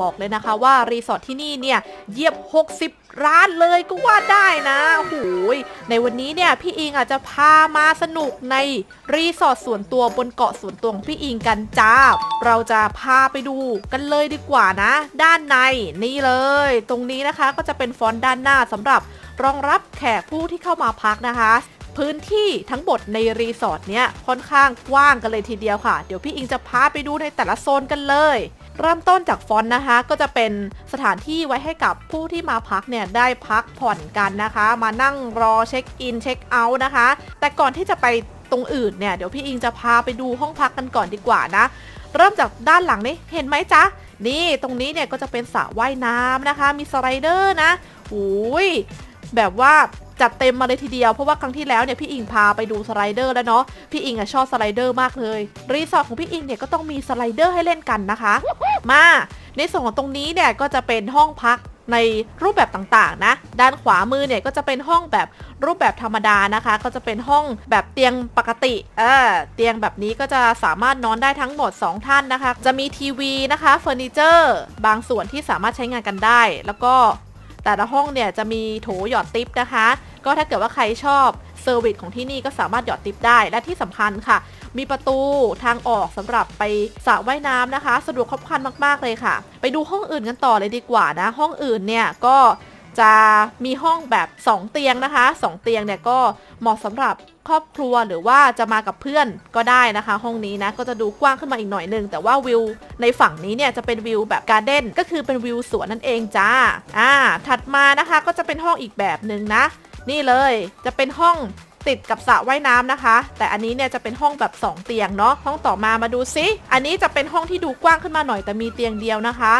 บอกเลยนะคะว่ารีสอร์ทที่นี่เนี่ยเยียบ 60 ร้านเลยก็ว่าได้นะโอ้โหยในวันนี้เนี่ยพี่อิงอาจจะพามาสนุกในรีสอร์ทส่วนตัวบนเกาะส่วนตัวของพี่อิงกันจ้า เราจะพาไปดูกันเลยดีกว่านะ ด้านในนี่เลย ตรงนี้นะคะก็จะเป็นฟอนต์ด้านหน้าสำหรับรองรับแขกผู้ที่เข้ามาพักนะคะพื้นที่ทั้งหมดในรีสอร์ทเนี้ยค่อนข้างกว้างกันเลยทีเดียวค่ะ เดี๋ยวพี่อิงจะพาไปดูในแต่ละโซนกันเลย เริ่มต้นจากฟอนต์นะคะ ก็จะเป็นสถานที่ไว้ให้กับผู้ที่มาพักเนี่ยได้พักผ่อนกันนะคะ มานั่งรอเช็คอินเช็คเอาท์นะคะ แต่ก่อนที่จะไปตรงอื่นเนี่ยเดี๋ยวพี่อิงจะพาไปดูห้องพักกันก่อนดีกว่านะ เริ่มจากด้านหลังนี้เห็นไหมจ๊ะ นี่ตรงนี้เนี่ยก็จะเป็นสระว่ายน้ำนะคะ มีสไลเดอร์นะโอ้ยแบบว่า จัดเต็มมาเลยทีเดียว เพราะว่าครั้งที่แล้วเนี่ยพี่อิงพาไปดูสไลเดอร์แล้วเนาะพี่อิงอะชอบสไลเดอร์มากเลย รีสอร์ทของพี่อิงเนี่ยก็ต้องมีสไลเดอร์ให้เล่นกันนะคะ มาในส่วนของตรงนี้เนี่ยก็จะเป็นห้องพักในรูปแบบต่างๆนะ ด้านขวามือเนี่ยก็จะเป็นห้องแบบรูปแบบธรรมดานะคะ ก็จะเป็นห้องแบบเตียงปกติเออเตียงแบบนี้ก็จะสามารถนอนได้ทั้งหมด 2 ท่านนะคะ จะมีทีวีนะคะเฟอร์นิเจอร์บางส่วนที่สามารถใช้งานกันได้ แล้วก็ แต่ละห้องเนี่ยจะมีโถหยอดติปนะคะ ก็ถ้าเกิดว่าใครชอบเซอร์วิสของที่นี่ก็สามารถหยอดติปได้และที่สำคัญค่ะ มีประตูทางออกสำหรับไปสระว่ายน้ำนะคะ สะดวกครบครันมาก ๆเลยค่ะ ไปดูห้องอื่นกันต่อเลยดีกว่านะ ห้องอื่นเนี่ยก็ จะมีห้องแบบ 2 เตียงนะคะ 2 เตียงเนี่ยก็เหมาะสำหรับครอบครัวหรือว่าจะมากับเพื่อนก็ได้นะคะ ห้องนี้นะก็จะดูกว้างขึ้นมาอีกหน่อยนึง แต่ว่าวิวในฝั่งนี้เนี่ยจะเป็นวิวแบบการ์เด้นก็คือเป็นวิวสวนนั่นเองจ้าอ่าถัดมานะคะก็จะเป็นห้องอีกแบบหนึ่งนะ นี่เลยจะเป็นห้องติดกับสระว่ายน้ำนะคะ แต่อันนี้เนี่ยจะเป็นห้องแบบ 2 เตียงเนาะห้องต่อมามาดูซิ อันนี้จะเป็นห้องที่ดูกว้างขึ้นมาหน่อยแต่มีเตียงเดียวนะคะ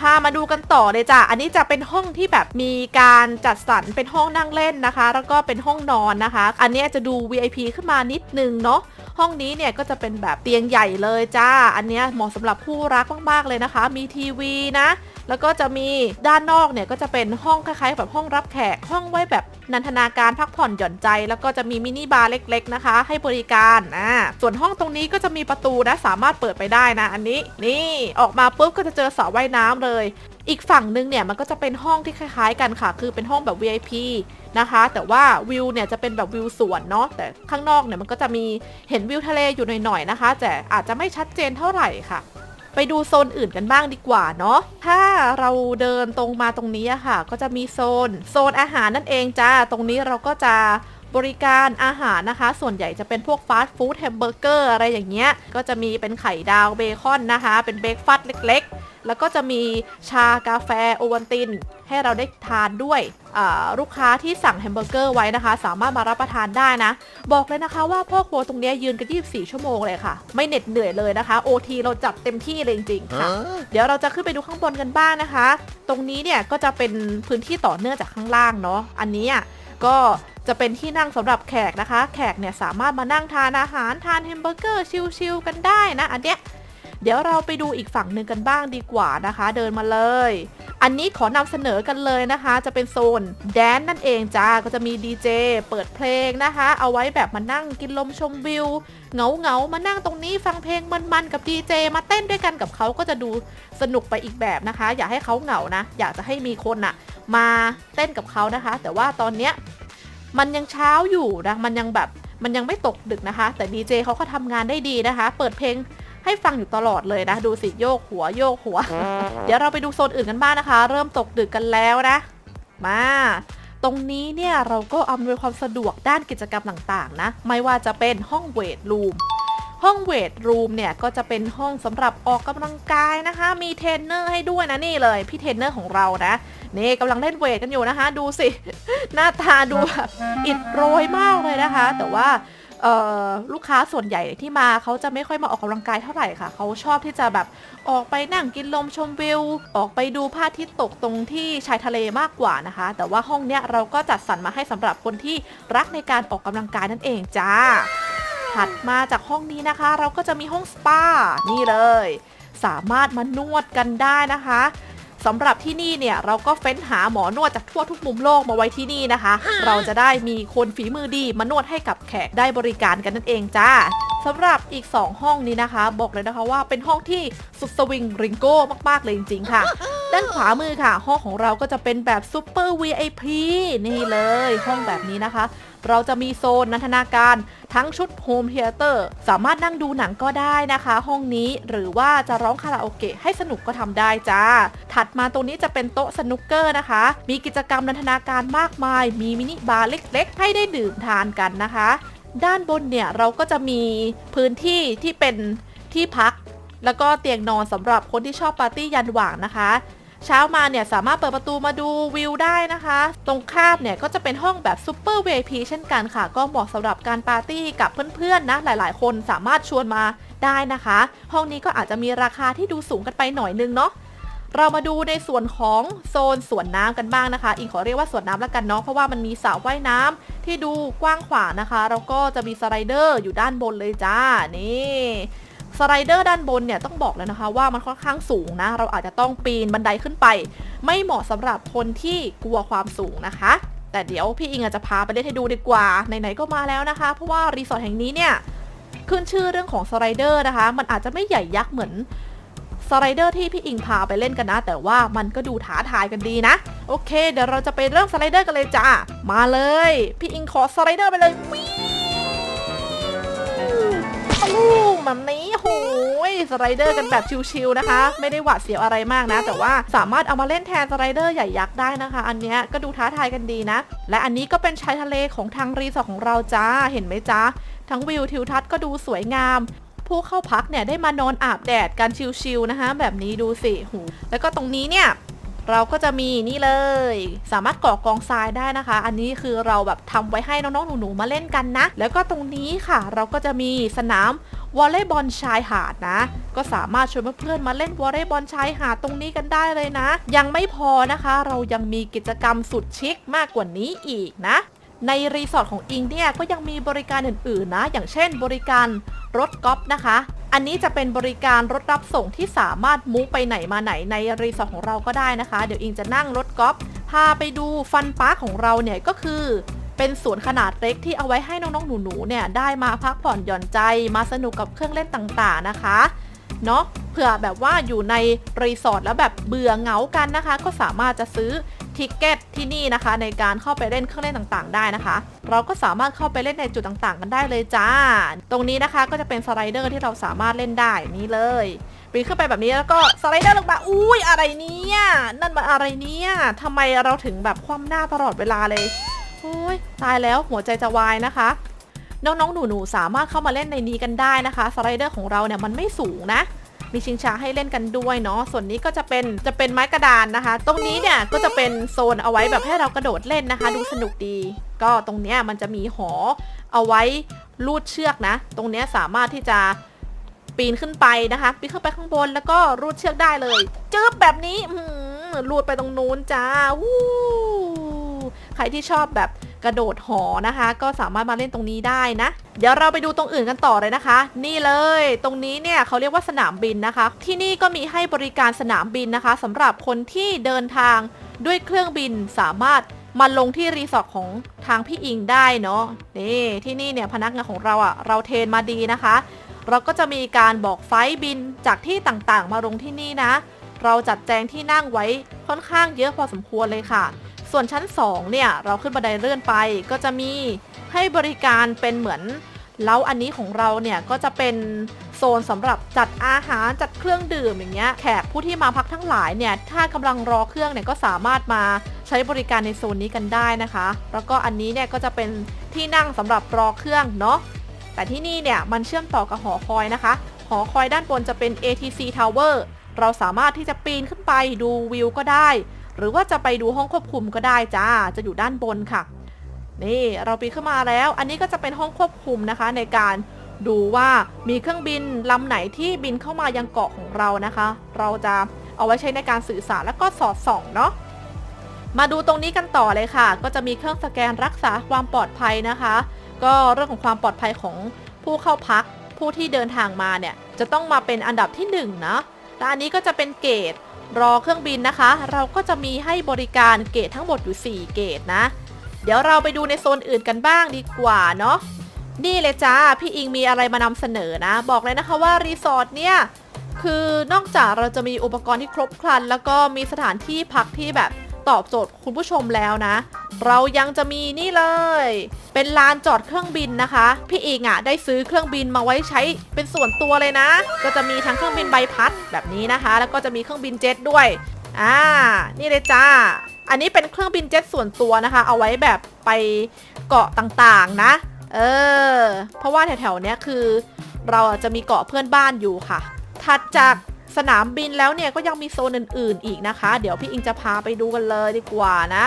พามาดูกันต่อเลยจ้ะ อันนี้จะเป็นห้องที่แบบมีการจัดสรรเป็นห้องนั่งเล่นนะคะ แล้วก็เป็นห้องนอนนะคะ อันนี้จะดู VIP ขึ้นมานิดนึงเนาะ ห้องนี้เนี่ยก็จะเป็นแบบเตียงใหญ่เลยจ้า อันนี้เหมาะสำหรับคู่รักมากๆเลยนะคะ มีทีวีนะ แล้วก็จะมีด้านนอกเนี่ยก็จะเป็นห้องคล้ายๆแบบห้องรับแขก ห้องไว้แบบนันทนาการพักผ่อนหย่อนใจ แล้วก็จะมีมินิบาร์เล็ก ๆ นะคะ ให้บริการอ่าส่วนห้องตรงนี้ก็จะมีประตูนะสามารถเปิดไปได้นะ อันนี้นี่ออกมาปุ๊บก็จะเจอสระว่ายน้ำเลย อีกฝั่งนึงเนี่ยมันก็จะเป็นห้องที่คล้าย ๆ กันค่ะ คือเป็นห้องแบบ VIP นะคะแต่ว่าวิวเนี่ยจะเป็นแบบวิวสวนเนาะแต่ข้างนอกเนี่ยมันก็จะมีเห็นวิวทะเลอยู่หน่อยๆนะคะ แต่อาจจะไม่ชัดเจนเท่าไหร่ค่ะ ไปดูโซนอื่นกันบ้างดีกว่าเนาะถ้าเราเดินตรงมาตรงนี้อะค่ะ ก็จะมีโซน โซนอาหารนั่นเองจ้าตรงนี้เราก็จะบริการอาหารนะคะ ส่วนใหญ่จะเป็นพวกฟาสต์ฟู้ดแฮมเบอร์เกอร์อะไรอย่างเงี้ย ก็จะมีเป็นไข่ดาวเบคอนนะคะ เป็นเบรกฟาสต์เล็กๆ แล้วก็จะมีชากาแฟโอวัลติน ให้เราได้ทานด้วย ลูกค้าที่สั่งแฮมเบอร์เกอร์ไว้นะคะ สามารถมารับประทานได้นะ บอกเลยนะคะว่าพ่อครัวตรงเนี้ยยืนกัน 24 ชั่วโมงเลยค่ะ ไม่เหน็ดเหนื่อยเลยนะคะ OT เราจัดเต็มที่เลยจริงๆค่ะ เดี๋ยวเราจะขึ้นไปดูข้างบนกันบ้างนะคะ ตรงนี้เนี่ยก็จะเป็นพื้นที่ต่อเนื่องจากข้างล่างเนาะอันนี้อะก็จะเป็นที่นั่งสำหรับแขกนะคะ แขกเนี่ยสามารถมานั่งทานอาหารทานแฮมเบอร์เกอร์ชิลๆกันได้นะ อันเนี้ย เดี๋ยวเราไปดูอีกฝั่งหนึ่งกันบ้างดีกว่านะคะ เดินมาเลย อันนี้ขอนำเสนอกันเลยนะคะ จะเป็นโซนแดนนั่นเองจ้าก็จะมีดีเจเปิดเพลงนะคะ เอาไว้แบบมานั่งกินลมชมวิวเงาเงามานั่งตรงนี้ฟังเพลงมันๆกับดีเจมาเต้นด้วยกันกับเขาก็จะดูสนุกไปอีกแบบนะคะ อย่าให้เขาเหงานะ อยากจะให้มีคนอะมาเต้นกับเขานะคะ แต่ว่าตอนเนี้ยมันยังเช้าอยู่นะมันยังแบบมันยังไม่ตกดึกนะคะ แต่ดีเจเขาก็ทำงานได้ดีนะคะ เปิดเพลง ให้ฟังอยู่ตลอดเลยนะ ดูสิโยกหัวโยกหัว เดี๋ยวเราไปดูโซนอื่นกันบ้างนะคะ เริ่มตกดึกกันแล้วนะ มา ตรงนี้เนี่ยเราก็อำนวยความสะดวกด้านกิจกรรมต่างๆ นะ ไม่ว่าจะเป็นห้องเวทรูมห้องเวทรูมเนี่ยก็จะเป็นห้องสำหรับออกกำลังกายนะคะ มีเทรนเนอร์ให้ด้วยนะนี่เลย พี่เทรนเนอร์ของเรานะนี่กำลังเล่นเวทกันอยู่นะคะ ดูสิ หน้าตาดูแบบอิดโรยมากเลยนะคะ แต่ว่าเอ่อ ลูกค้าส่วนใหญ่ที่มาเขาจะไม่ค่อยมาออกกำลังกายเท่าไหร่ค่ะ เขาชอบที่จะแบบออกไปนั่งกินลมชมวิว ออกไปดูพระอาทิตย์ตกตรงที่ชายทะเลมากกว่านะคะ แต่ว่าห้องเนี้ยเราก็จัดสรรมาให้สำหรับคนที่รักในการออกกำลังกายนั่นเองจ้า ถัดมาจากห้องนี้นะคะ เราก็จะมีห้องสปา นี่เลย สามารถมานวดกันได้นะคะ สำหรับที่นี่เนี่ยเราก็เฟ้นหาหมอนวดจากทั่วทุกมุมโลกมาไว้ที่นี่นะคะ เราจะได้มีคนฝีมือดีมานวดให้กับแขกได้บริการกันนั่นเองจ้าสำหรับอีก 2 ห้องนี้นะคะ บอกเลยนะคะว่าเป็นห้องที่สุดสวิงริงโก้มากๆเลยจริงๆค่ะ ด้านขวามือค่ะ ห้องของเราก็จะเป็นแบบซูเปอร์ VIP นี่เลย ห้องแบบนี้นะคะ เราจะมีโซนนันทนาการทั้งชุดโฮมเ h ียเตอร์สามารถนั่งดูหนังก็ได้นะคะ ห้องนี้หรือว่าจะร้องคาราโอเกะให้สนุกก็ทำได้จ้า ถัดมาตรงนี้จะเป็นโต๊ะสนุกเกอร์นะคะ มีกิจกรรมนันทนาการมากมาย มีมินิบาร์เล็กๆ ให้ได้ดื่มทานกันนะคะ ด้านบนเนี่ยเราก็จะมีพื้นที่ที่เป็นที่พัก แล้วก็เตียงนอนสำหรับคนที่ชอบปาร์ตี้ยันหว่างนะคะ เช้ามาเนี่ยสามารถเปิดประตูมาดูวิวได้นะคะ ตรงข้ามเนี่ยก็จะเป็นห้องแบบซูเปอร์ VIP เช่นกันค่ะ ก็เหมาะสำหรับการปาร์ตี้กับเพื่อนๆนะหลายๆ คนสามารถชวนมาได้นะคะ ห้องนี้ก็อาจจะมีราคาที่ดูสูงกันไปหน่อยนึงเนาะเรามาดูในส่วนของโซนสวนน้ำกันบ้างนะคะ อิงขอเรียกว่าสวนน้ำแล้วกันเนาะเพราะว่ามันมีสระว่ายน้ำที่ดูกว้างขวางนะคะ แล้วก็จะมีสไลเดอร์อยู่ด้านบนเลยจ้านี่ สไลเดอร์ด้านบนเนี่ยต้องบอกเลยนะคะว่ามันค่อนข้างสูงนะ เราอาจจะต้องปีนบันไดขึ้นไป ไม่เหมาะสำหรับคนที่กลัวความสูงนะคะ แต่เดี๋ยวพี่อิงอาจจะพาไปเล่นให้ดูดีกว่าไหนๆก็มาแล้วนะคะ เพราะว่ารีสอร์ทแห่งนี้เนี่ยขึ้นชื่อเรื่องของสไลเดอร์นะคะ มันอาจจะไม่ใหญ่ยักษ์เหมือนสไลเดอร์ที่พี่อิงพาไปเล่นกันนะ แต่ว่ามันก็ดูท้าทายกันดีนะ โอเค เดี๋ยวเราจะไปเริ่มสไลเดอร์กันเลยจ้ามาเลย พี่อิงขอสไลเดอร์ไปเลยวิ วลูกแบบนี้โหยสไลเดอร์กันแบบชิวๆนะคะ ไม่ได้หวาดเสียวอะไรมากนะ แต่ว่าสามารถเอามาเล่นแทนสไลเดอร์ใหญ่ยักษ์ได้นะคะ อันเนี้ยก็ดูท้าทายกันดีนะ และอันนี้ก็เป็นชายทะเลของทางรีสอร์ทของเราจ้าเห็นไหมจ้าทั้งวิวทิวทัศน์ก็ดูสวยงามผู้เข้าพักเนี่ยได้มานอนอาบแดดกันชิลๆนะคะแบบนี้ดูสิหูแล้วก็ตรงนี้เนี่ย เราก็จะมีนี่เลย สามารถก่อกองทรายได้นะคะ อันนี้คือเราแบบทำไว้ให้น้องๆหนูๆมาเล่นกันนะ แล้วก็ตรงนี้ค่ะ เราก็จะมีสนามวอลเลย์บอลชายหาดนะ ก็สามารถชวนเพื่อนๆมาเล่นวอลเลย์บอลชายหาดตรงนี้กันได้เลยนะ ยังไม่พอนะคะ เรายังมีกิจกรรมสุดชิคมากกว่านี้อีกนะ ในรีสอร์ทของอิงเนี่ยก็ยังมีบริการอื่นๆนะ อย่างเช่น บริการรถกอล์ฟนะคะ อันนี้จะเป็นบริการรถรับส่งที่สามารถมูฟไปไหนมาไหนในรีสอร์ทของเราก็ได้นะคะ เดี๋ยวอิงจะนั่งรถกอล์ฟพาไปดูฟันปาร์คของเราเนี่ยก็คือ เป็นสวนขนาดเล็กที่เอาไว้ให้น้องๆหนูๆเนี่ยได้มาพักผ่อนหย่อนใจมาสนุกกับเครื่องเล่นต่างๆนะคะเนาะเผื่อแบบว่าอยู่ในรีสอร์ทแล้วแบบเบื่อเหงากันนะคะ ก็สามารถจะซื้อ ทิกเก็ตที่นี่นะคะ ในการเข้าไปเล่นเครื่องเล่นต่างๆ ได้นะคะ เราก็สามารถเข้าไปเล่นในจุดต่างๆ กันได้เลยจ้า ตรงนี้นะคะก็จะเป็นสไลเดอร์ที่เราสามารถเล่นได้นี่เลยปีนขึ้นไปแบบนี้แล้วก็สไลเดอร์ลงมาอุ้ยอะไรเนี่ยนั่นมันอะไรเนี่ยทำไมเราถึงแบบคว่ำหน้าตลอดเวลาเลยโอ้ยตายแล้วหัวใจจะวายนะคะน้องๆ หนูๆ สามารถเข้ามาเล่นในนี้กันได้นะคะ สไลเดอร์ของเราเนี่ยมันไม่สูงนะ มีชิงช้าให้เล่นกันด้วยเนาะส่วนนี้ก็จะเป็นจะเป็นไม้กระดานนะคะ ตรงนี้เนี่ยก็จะเป็นโซนเอาไว้แบบให้เรากระโดดเล่นนะคะ ดูสนุกดี ก็ตรงเนี้ยมันจะมีหอเอาไว้ลูดเชือกนะ ตรงเนี้ยสามารถที่จะปีนขึ้นไปนะคะปีนขึ้นไปข้างบนแล้วก็รูดเชือกได้เลยจึ๊บแบบนี้รูดไปตรงนู้นจ้าวู้ใครที่ชอบแบบ กระโดดหอนะคะ ก็สามารถมาเล่นตรงนี้ได้นะ เดี๋ยวเราไปดูตรงอื่นกันต่อเลยนะคะ นี่เลย ตรงนี้เนี่ยเขาเรียกว่าสนามบินนะคะ ที่นี่ก็มีให้บริการสนามบินนะคะสำหรับคนที่เดินทางด้วยเครื่องบินสามารถมาลงที่รีสอร์ทของทางพี่อิงได้เนาะนี่ที่นี่เนี่ยพนักงานของเราอะ่ะเราเทรนมาดีนะคะ เราก็จะมีการบอกไฟล์บินจากที่ต่างๆ มาลงที่นี่นะ เราจัดแจงที่นั่งไว้ค่อนข้างเยอะพอสมควรเลยค่ะ ส่วนชั้น 2 เนี่ย เราขึ้นบันไดเลื่อนไปก็จะมีให้บริการเป็นเหมือนเล้าอันนี้ของเราเนี่ยก็จะเป็นโซนสำหรับจัดอาหารจัดเครื่องดื่มอย่างเงี้ยแขกผู้ที่มาพักทั้งหลายเนี่ยถ้ากำลังรอเครื่องเนี่ยก็สามารถมาใช้บริการในโซนนี้กันได้นะคะ แล้วก็อันนี้เนี่ยก็จะเป็นที่นั่งสำหรับรอเครื่องเนาะแต่ที่นี่เนี่ยมันเชื่อมต่อกับหอคอยนะคะ หอคอยด้านบนจะเป็น ATC Tower เราสามารถที่จะปีนขึ้นไปดูวิวก็ได้ หรือว่าจะไปดูห้องควบคุมก็ได้จ้า จะอยู่ด้านบนค่ะ นี่เราปีนขึ้นมาแล้ว อันนี้ก็จะเป็นห้องควบคุมนะคะ ในการดูว่ามีเครื่องบินลำไหนที่บินเข้ามายังเกาะของเรานะคะ เราจะเอาไว้ใช้ในการสื่อสารและก็สอดส่องเนาะ มาดูตรงนี้กันต่อเลยค่ะ ก็จะมีเครื่องสแกนรักษาความปลอดภัยนะคะ ก็เรื่องของความปลอดภัยของผู้เข้าพัก ผู้ที่เดินทางมาเนี่ยจะต้องมาเป็นอันดับที่1นงนะและอันนี้ก็จะเป็นเกต รอเครื่องบินนะคะ เราก็จะมีให้บริการเกตทั้งหมดอยู่ 4 เกตนะ เดี๋ยวเราไปดูในโซนอื่นกันบ้างดีกว่าเนาะนี่เลยจ้า พี่อิงมีอะไรมานำเสนอนะ บอกเลยนะคะว่ารีสอร์ทเนี่ย คือนอกจากเราจะมีอุปกรณ์ที่ครบครัน แล้วก็มีสถานที่พักที่แบบ ตอบโจทย์คุณผู้ชมแล้วนะ เรายังจะมีนี่เลย เป็นลานจอดเครื่องบินนะคะ พี่อิงอะได้ซื้อเครื่องบินมาไว้ใช้เป็นส่วนตัวเลยนะ ก็จะมีทั้งเครื่องบินใบพัดแบบนี้นะคะ แล้วก็จะมีเครื่องบินเจ็ตด้วยอ่านี่เลยจ้าอันนี้เป็นเครื่องบินเจ็ตส่วนตัวนะคะ เอาไว้แบบไปเกาะต่างๆนะ เออ เพราะว่าแถวๆเนี้ยคือ เราจะมีเกาะเพื่อนบ้านอยู่ค่ะ ถัดจาก สนามบินแล้วเนี่ยก็ยังมีโซนอื่น ๆ อีกนะคะ เดี๋ยวพี่อิงจะพาไปดูกันเลยดีกว่านะ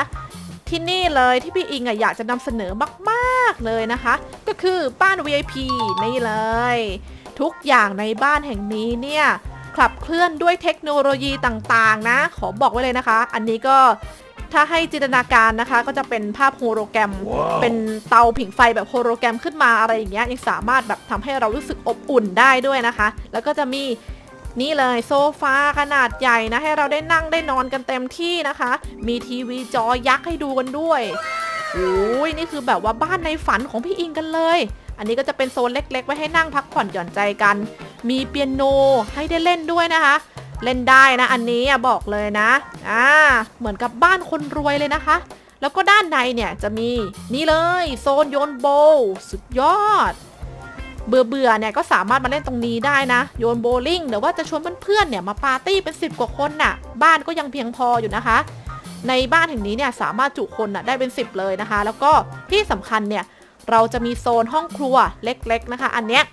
ที่นี่เลยที่พี่อิงอะอยากจะนำเสนอมากๆเลยนะคะ ก็คือบ้าน VIP นี่เลย ทุกอย่างในบ้านแห่งนี้เนี่ยขับเคลื่อนด้วยเทคโนโลยีต่างๆ นะ ขอบอกไว้เลยนะคะ อันนี้ก็ถ้าให้จินตนาการนะคะ ก็จะเป็นภาพโฮโลแกรมเป็นเตาผิงไฟแบบโฮโลแกรมขึ้นมาอะไรอย่างเงี้ยยังสามารถแบบทำให้เรารู้สึกอบอุ่นได้ด้วยนะคะ แล้วก็จะมี นี่เลยโซฟาขนาดใหญ่นะ ให้เราได้นั่งได้นอนกันเต็มที่นะคะ มีทีวีจอยักษ์ให้ดูกันด้วยโอ้ยนี่คือแบบว่าบ้านในฝันของพี่อิงกันเลย อันนี้ก็จะเป็นโซนเล็ก ๆ ไว้ให้นั่งพักผ่อนหย่อนใจกัน มีเปียโนให้ได้เล่นด้วยนะคะ เล่นได้นะ อันนี้บอกเลยนะ อ่า เหมือนกับบ้านคนรวยเลยนะคะ แล้วก็ด้านในเนี่ยจะมีนี่เลย โซนโยนโบสุดยอด เบื่อเบื่อๆเนี่ยก็สามารถมาเล่นตรงนี้ได้นะ โยนโบว์ลิ่งหรือว่าจะชวนเพื่อนๆเนี่ยมาปาร์ตี้เป็น 10 กว่าคนน่ะ บ้านก็ยังเพียงพออยู่นะคะ ในบ้านแห่งนี้เนี่ยสามารถจุคนน่ะได้เป็น 10 เลยนะคะ แล้วก็ที่สำคัญเนี่ยเราจะมีโซนห้องครัวเล็ก ๆนะคะ อันเนี้ย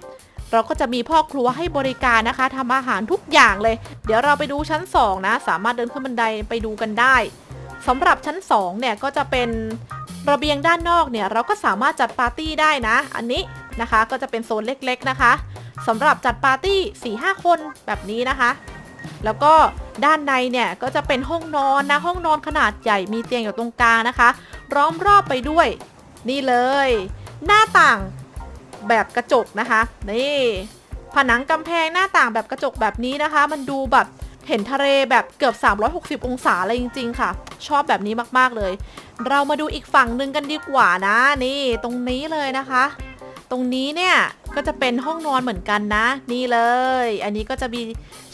เราก็จะมีพ่อครัวให้บริการนะคะทำอาหารทุกอย่างเลย เดี๋ยวเราไปดูชั้น 2 นะ สามารถเดินขึ้นบันไดไปดูกันได้สำหรับชั้น 2 เนี่ยก็จะเป็นระเบียงด้านนอกเนี่ยเราก็สามารถจัดปาร์ตี้ได้นะ อันนี้ นะคะ ก็จะเป็นโซนเล็กๆนะคะสำหรับจัดปาร์ตี้4-5 คนแบบนี้นะคะ แล้วก็ด้านในเนี่ยก็จะเป็นห้องนอนนะห้องนอนขนาดใหญ่มีเตียงอยู่ตรงกลางนะคะล้อมรอบไปด้วย นี่เลย หน้าต่างแบบกระจกนะคะนี่ผนังกำแพงหน้าต่างแบบกระจกแบบนี้นะคะ มันดูแบบเห็นทะเลแบบเกือบ 360 องศาเลยจริง ๆ ค่ะ ชอบแบบนี้มากๆเลย เรามาดูอีกฝั่งหนึ่งกันดีกว่านะ นี่ตรงนี้เลยนะคะ ตรงนี้เนี่ยก็จะเป็นห้องนอนเหมือนกันนะ นี่เลย อันนี้ก็จะมี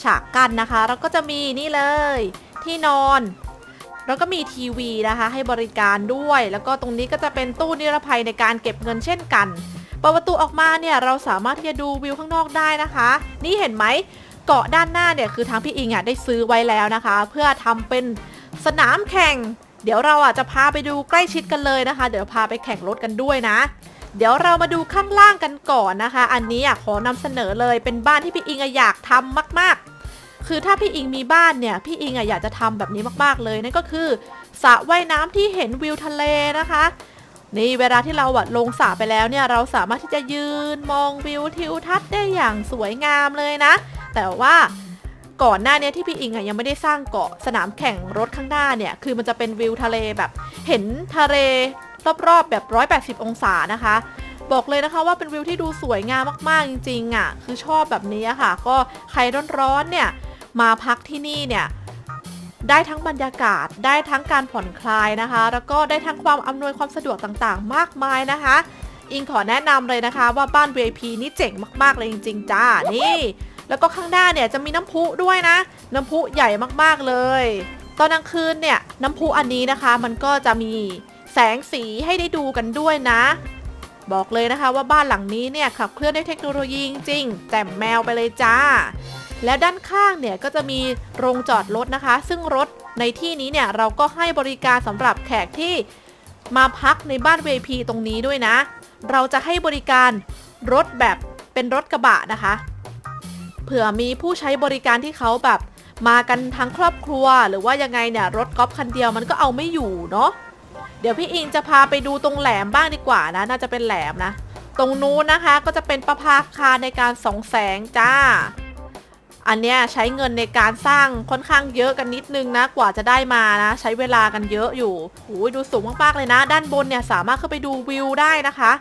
ฉากกั้นนะคะ แล้วก็จะมีนี่เลย ที่นอน แล้วก็มีทีวีนะคะ ให้บริการด้วย แล้วก็ตรงนี้ก็จะเป็นตู้นิรภัยในการเก็บเงินเช่นกันเปิดประตูออกมาเนี่ยเราสามารถที่จะดูวิวข้างนอกได้นะคะ นี่เห็นไหมเกาะด้านหน้าเนี่ยคือทางพี่อิงอะได้ซื้อไว้แล้วนะคะ เพื่อทำเป็นสนามแข่ง เดี๋ยวเราอะจะพาไปดูใกล้ชิดกันเลยนะคะ เดี๋ยวพาไปแข่งรถกันด้วยนะ เดี๋ยวเรามาดูข้างล่างกันก่อนนะคะ อันนี้อะขอนำเสนอเลยเป็นบ้านที่พี่อิงอยากทำมาก ๆ คือถ้าพี่อิงมีบ้านเนี่ยพี่อิงอยากจะทำแบบนี้มากๆเลยนั่นก็คือสระว่ายน้ำที่เห็นวิวทะเลนะคะนี่เวลาที่เราลงสระไปแล้วเนี่ยเราสามารถที่จะยืนมองวิวทิวทัศน์ได้อย่างสวยงามเลยนะ แต่ว่าก่อนหน้าเนี้ที่พี่อิงอะยังไม่ได้สร้างเกาะสนามแข่งรถข้างหน้าเนี่ยคือมันจะเป็นวิวทะเลแบบ เห็นทะเล รอบๆแบบ 180 องศานะคะ บอกเลยนะคะว่าเป็นวิวที่ดูสวยงามมากๆจริงๆอะ คือชอบแบบนี้ค่ะ ก็ใครร้อนๆเนี่ยมาพักที่นี่เนี่ยได้ทั้งบรรยากาศได้ทั้งการผ่อนคลายนะคะ แล้วก็ได้ทั้งความอำนวยความสะดวกต่างๆ มากมายนะคะ อิงขอแนะนำเลยนะคะว่าบ้าน VIP นี่เจ๋งมากๆเลยจริง ๆ จ้านี่ แล้วก็ข้างหน้าเนี่ยจะมีน้ำพุด้วยนะ น้ำพุใหญ่มากๆเลย ตอนกลางคืนเนี่ยน้ำพุอันนี้นะคะ มันก็จะมี แสงสีให้ได้ดูกันด้วยนะ บอกเลยนะคะว่าบ้านหลังนี้เนี่ยขับเคลื่อนด้วยเทคโนโลยีจริงๆแจ่มแมวไปเลยจ้า แล้วด้านข้างเนี่ยก็จะมีโรงจอดรถนะคะ ซึ่งรถในที่นี้เนี่ยเราก็ให้บริการสำหรับแขกที่มาพักในบ้าน VIP ตรงนี้ด้วยนะ เราจะให้บริการรถแบบเป็นรถกระบะนะคะ เผื่อมีผู้ใช้บริการที่เขาแบบมากันทั้งครอบครัว หรือว่ายังไงเนี่ยรถกอล์ฟคันเดียวมันก็เอาไม่อยู่เนาะ เดี๋ยวพี่อิงจะพาไปดูตรงแหลมบ้างดีกว่านะ น่าจะเป็นแหลมนะ ตรงนู้นนะคะก็จะเป็นประภาคารในการส่องแสงจ้า อันเนี้ยใช้เงินในการสร้างค่อนข้างเยอะกันนิดนึงนะ กว่าจะได้มานะ ใช้เวลากันเยอะอยู่โอ้ยดูสูงมากๆเลยนะ ด้านบนเนี่ยสามารถขึ้นไปดูวิวได้นะคะ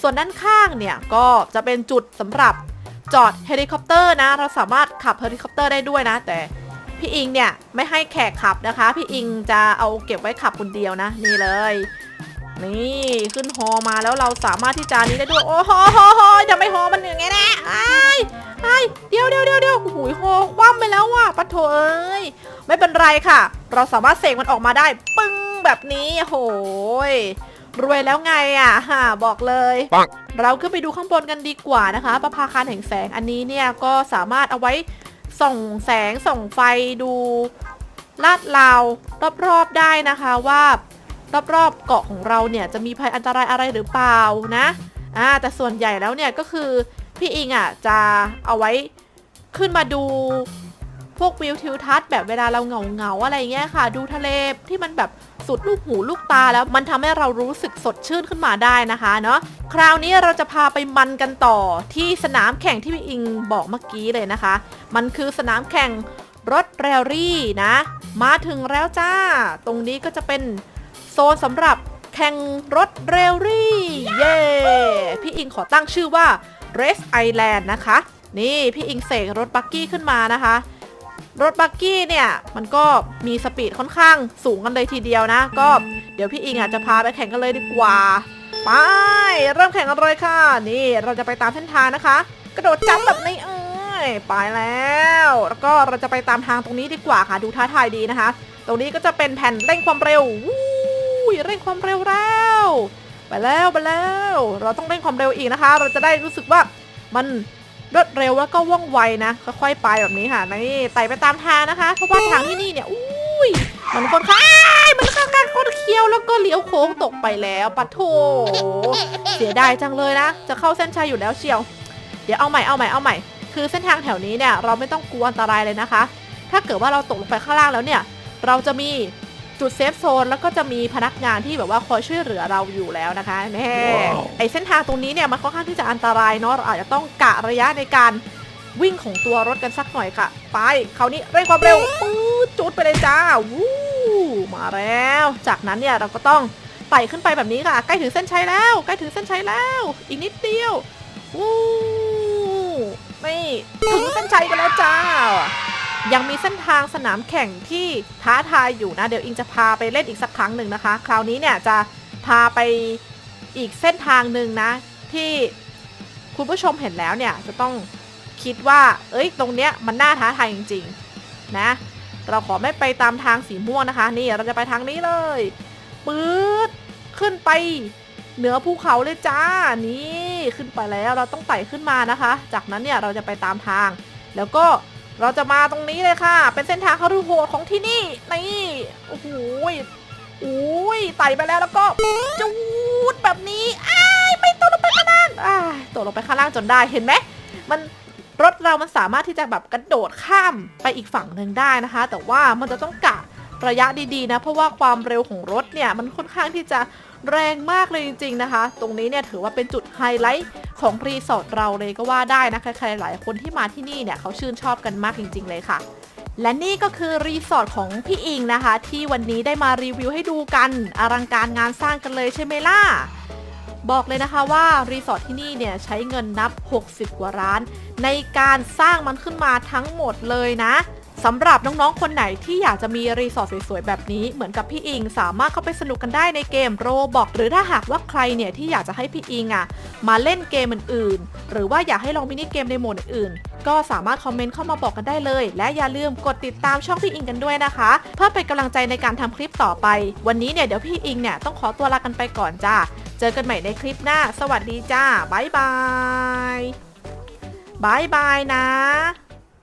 ส่วนด้านข้างเนี่ยก็จะเป็นจุดสำหรับจอดเฮลิคอปเตอร์นะ เราสามารถขับเฮลิคอปเตอร์ได้ด้วยนะ แต่ พี่อิงเนี่ยไม่ให้แขกขับนะคะ พี่อิงจะเอาเก็บไว้ขับคนเดียวนะ นี่เลย นี่ขึ้นฮอมาแล้วเราสามารถที่จะนี้ได้ด้วย โอ้โหโหโหจะไม่ฮอมันอย่างไงนะไอ้ไอ้เดี๋ยวเดี๋ยวเดี๋ยวเดี๋ยวโอ้โหฮอคว่ำไปแล้วว่ะปะโถเอ้ยไม่เป็นไรค่ะ เราสามารถเสกมันออกมาได้ ปึ้งแบบนี้โหยรวยแล้วไงอะฮะบอกเลยปังเราขึ้นไปดูข้างบนกันดีกว่านะคะ ประภาคารแห่งแสงอันนี้เนี่ยก็สามารถเอาไว้ ส่องแสงส่องไฟดูลาดราวรอบๆได้นะคะว่ารอบๆเกาะของเราเนี่ยจะมีภัยอันตรายอะไรหรือเปล่านะอ่าแต่ส่วนใหญ่แล้วเนี่ยก็คือพี่อิงอะจะเอาไว้ขึ้นมาดูพวกวิวทิวทัศน์แบบเวลาเราเหงาเหงาๆอะไรเงี้ยค่ะ ดูทะเลที่มันแบบ สุดลูกหูลูกตาแล้วมันทำให้เรารู้สึกสดชื่นขึ้นมาได้นะคะเนาะคราวนี้เราจะพาไปมันกันต่อที่สนามแข่งที่พี่อิงบอกเมื่อกี้เลยนะคะ มันคือสนามแข่งรถแรลลี่นะ มาถึงแล้วจ้า ตรงนี้ก็จะเป็นโซนสำหรับแข่งรถเรลลี่เย้พี่อิงขอตั้งชื่อว่า Race Island นะคะ นี่พี่อิงเสกรถบักกี้ขึ้นมานะคะ รถบักกี้เนี่ยมันก็มีสปีดค่อนข้างสูงกันเลยทีเดียวนะ ก็เดี๋ยวพี่อิงอาจจะพาไปแข่งกันเลยดีกว่า ไป เริ่มแข่งกันเลยค่ะ นี่เราจะไปตามเส้นทางนะคะ กระโดดจับแบบนี้เอ้ยไปแล้ว แล้วก็เราจะไปตามทางตรงนี้ดีกว่าค่ะ ดูท้าทายดีนะคะ ตรงนี้ก็จะเป็นแผ่นเร่งความเร็ววู้ยเร่งความเร็วแล้วไปแล้วไปแล้ว เราต้องเร่งความเร็วอีกนะคะ เราจะได้รู้สึกว่ามัน รวดเร็วแล้วก็ว่องไวนะค่อยๆไปแบบนี้ค่ะนี่ไต่ไปตามทางนะคะเพราะว่าทางที่นี่เนี่ยอุ้ยมันค่อนข้างมันค่อนข้างคดเคี้ยวแล้วก็เลี้ยวโค้งตกไปแล้วปะโถเสียดายจังเลยนะจะเข้าเส้นชัยอยู่แล้วเชียว เดี๋ยวเอาใหม่เอาใหม่เอาใหม่ คือเส้นทางแถวนี้เนี่ยเราไม่ต้องกลัวอันตรายเลยนะคะ ถ้าเกิดว่าเราตกลงไปข้างล่างแล้วเนี่ย เราจะมี จุดเซฟโซนแล้วก็จะมีพนักงานที่แบบว่าคอยช่วยเหลือเราอยู่แล้วนะคะแน่ว้าวไอเส้นทางตรงนี้เนี่ยมันค่อนข้างที่จะอันตรายเนาะเราอาจจะต้องกะระยะในการวิ่งของตัวรถกันสักหน่อยค่ะ ไปคราวนี้เร่งความเร็วปื๊ดจุดไปเลยจ้าวู้มาแล้ว จากนั้นเนี่ยเราก็ต้องไต่ขึ้นไปแบบนี้ค่ะ ใกล้ถึงเส้นชัยแล้ว ใกล้ถึงเส้นชัยแล้ว อีกนิดเดียววู้นี่ถึงเส้นชัยกันแล้วจ้า ยังมีเส้นทางสนามแข่งที่ท้าทายอยู่นะ เดี๋ยวอิงจะพาไปเล่นอีกสักครั้งหนึ่งนะคะ คราวนี้เนี่ยจะพาไปอีกเส้นทางหนึ่งนะ ที่คุณผู้ชมเห็นแล้วเนี่ยจะต้องคิดว่า เอ้ย ตรงเนี้ยมันน่าท้าทายจริงๆ นะ เราขอไม่ไปตามทางสีม่วงนะคะ นี่เราจะไปทางนี้เลยปื๊ดขึ้นไปเหนือภูเขาเลยจ้า นี่ขึ้นไปแล้วเราต้องไต่ขึ้นมานะคะ จากนั้นเนี่ยเราจะไปตามทาง แล้วก็ เราจะมาตรงนี้เลยค่ะ เป็นเส้นทางคารุโหดของที่นี่ นี่ โอ้โหยโอ้ยไต่ไปแล้วแล้วก็จูดแบบนี้อ้ายไม่ตกลงไปข้างล่างอ้ายตกลงไปข้างล่างจนได้เห็นไหม มันรถเรามันสามารถที่จะแบบกระโดดข้ามไปอีกฝั่งหนึ่งได้นะคะ แต่ว่ามันจะต้องกะระยะดีๆนะ เพราะว่าความเร็วของรถเนี่ยมันค่อนข้างที่จะ แรงมากเลยจริง ๆนะคะ ตรงนี้เนี่ยถือว่าเป็นจุดไฮไลท์ของรีสอร์ทเราเลยก็ว่าได้นะใครๆหลายคนที่มาที่นี่เนี่ยเขาชื่นชอบกันมากจริง ๆ เลยค่ะ และนี่ก็คือรีสอร์ทของพี่อิงนะคะ ที่วันนี้ได้มารีวิวให้ดูกันอลังการงานสร้างกันเลยใช่ไหมล่ะบอกเลยนะคะว่ารีสอร์ทที่นี่เนี่ยใช้เงินนับ 60 กว่าล้าน ในการสร้างมันขึ้นมาทั้งหมดเลยนะ สำหรับน้องๆ คนไหนที่อยากจะมีรีสอร์ทสวยๆ แบบนี้เหมือนกับพี่อิง สามารถเข้าไปสนุกกันได้ในเกมโรบอกหรือถ้าหากว่าใครเนี่ยที่อยากจะให้พี่อิงอะมาเล่นเกมอื่นๆ หรือว่าอยากให้ลองมินิเกมในโหมดอื่นๆก็สามารถคอมเมนต์เข้ามาบอกกันได้เลย และอย่าลืมกดติดตามช่องพี่อิงกันด้วยนะคะ เพื่อเป็นกำลังใจในการทำคลิปต่อไป วันนี้เนี่ยเดี๋ยวพี่อิงเนี่ยต้องขอตัวลากันไปก่อนจ้าเจอกันใหม่ในคลิปหน้า สวัสดีจ้าบายบายบายบายนะ